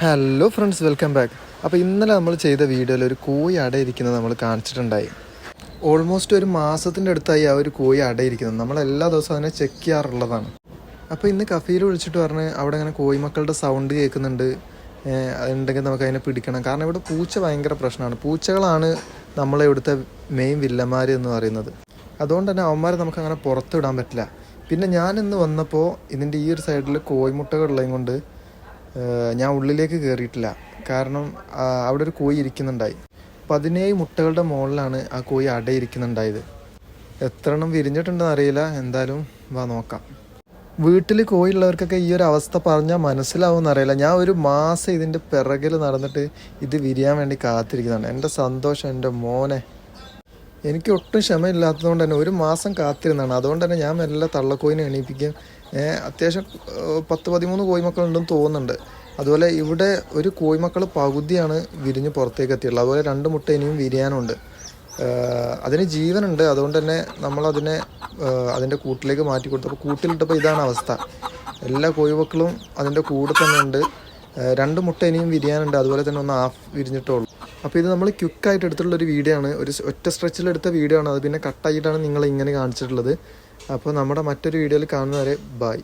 Hello friends welcome back അപ്പോൾ ഇന്നലെ നമ്മൾ ചെയ്ത വീഡിയോയിൽ ഒരു കോഴി അടയിരിക്കുന്നത് നമ്മൾ കാണിച്ചിട്ടുണ്ടായി. ഓൾമോസ്റ്റ് ഒരു മാസത്തിന്റെ അടുത്തായി ആ ഒരു കോഴി അടയിരിക്കുന്നത് നമ്മൾ എല്ലാ ദിവസവും അതിനെ ചെക്ക് ചെയ്യാറുള്ളതാണ്. അപ്പോൾ ഇന്ന് കഫീൽ വിളിച്ചിട്ട് പറഞ്ഞ് അവിടെ അങ്ങനെ കോഴിമക്കളുടെ സൗണ്ട് കേൾക്കുന്നുണ്ട്. ഉണ്ടെങ്കിൽ നമുക്ക് അതിനെ പിടിക്കണം. കാരണം ഇവിടെ പൂച്ച ഭയങ്കര പ്രശ്നമാണ്. പൂച്ചകളാണ് നമ്മളെ ഇവിടുത്തെ മെയിൻ വില്ലന്മാർ എന്ന് പറയുന്നത്. അതുകൊണ്ട് തന്നെ അവന്മാരെ നമുക്ക് അങ്ങനെ പുറത്തിടാൻ പറ്റില്ല. പിന്നെ ഞാൻ ഇന്ന് വന്നപ്പോൾ ഇതിന്റെ ഈ ഒരു സൈഡിൽ കോഴിമുട്ടകൾ ഉള്ളതും കൊണ്ട് ഞാൻ ഉള്ളിലേക്ക് കയറിയിട്ടില്ല കാരണം അവിടെ ഒരു കോഴി ഇരിക്കുന്നുണ്ടായി. പതിനേഴ് മുട്ടകളുടെ മുകളിലാണ് ആ കോഴി അടയിരിക്കുന്നുണ്ടായത് എത്ര എണ്ണം വിരിഞ്ഞിട്ടുണ്ടെന്ന് അറിയില്ല. എന്തായാലും വാ നോക്കാം. വീട്ടിൽ കോഴിയുള്ളവർക്കൊക്കെ ഈ ഒരു അവസ്ഥ പറഞ്ഞാൽ മനസ്സിലാവുമെന്ന് അറിയില്ല. ഞാൻ ഒരു മാസം ഇതിന്റെ പിറകിൽ നടന്നിട്ട് ഇത് വിരിയാൻ വേണ്ടി കാത്തിരിക്കുന്നതാണ്. എന്റെ സന്തോഷം എന്റെ മോനെ. എനിക്ക് ഒട്ടും ക്ഷമയില്ലാത്തതുകൊണ്ട് തന്നെ ഒരു മാസം കാത്തിരുന്നാണ്. അതുകൊണ്ട് തന്നെ ഞാൻ നല്ല തള്ളക്കോയിനെ എണീപ്പിക്കും. അത്യാവശ്യം പത്ത് പതിമൂന്ന് കോയിമക്കളുണ്ടെന്ന് തോന്നുന്നുണ്ട്. അതുപോലെ ഇവിടെ ഒരു കോയിമക്കൾ പകുതിയാണ് വിരിഞ്ഞ് പുറത്തേക്ക് എത്തിയുള്ളത് അതുപോലെ രണ്ട് മുട്ട ഇനിയും വിരിയാനുണ്ട്. അതിന് ജീവനുണ്ട്. അതുകൊണ്ട് തന്നെ നമ്മളതിനെ അതിന്റെ കൂട്ടിലേക്ക് മാറ്റി കൊടുത്തു. അപ്പോൾ കൂട്ടിലിട്ടപ്പോൾ ഇതാണ് അവസ്ഥ. എല്ലാ കോഴിമക്കളും അതിന്റെ കൂടെ തന്നെ ഉണ്ട് രണ്ട് മുട്ട ഇനിയും വിരിയാനുണ്ട്. അതുപോലെ തന്നെ ഒന്ന് ഹാഫ് വിരിഞ്ഞിട്ടുള്ളൂ അപ്പോൾ ഇത് നമ്മൾ ക്വിക്കായിട്ട് എടുത്തിട്ടുള്ള ഒരു വീഡിയോ ആണ്. ഒരു ഒറ്റ സ്ട്രെച്ചിൽ എടുത്ത വീഡിയോ ആണ്. അത് പിന്നെ കട്ടായിട്ടാണ് നിങ്ങൾ ഇങ്ങനെ കാണിച്ചിട്ടുള്ളത്. അപ്പോൾ നമ്മുടെ മറ്റൊരു വീഡിയോയിൽ കാണുന്നവരെ ബൈ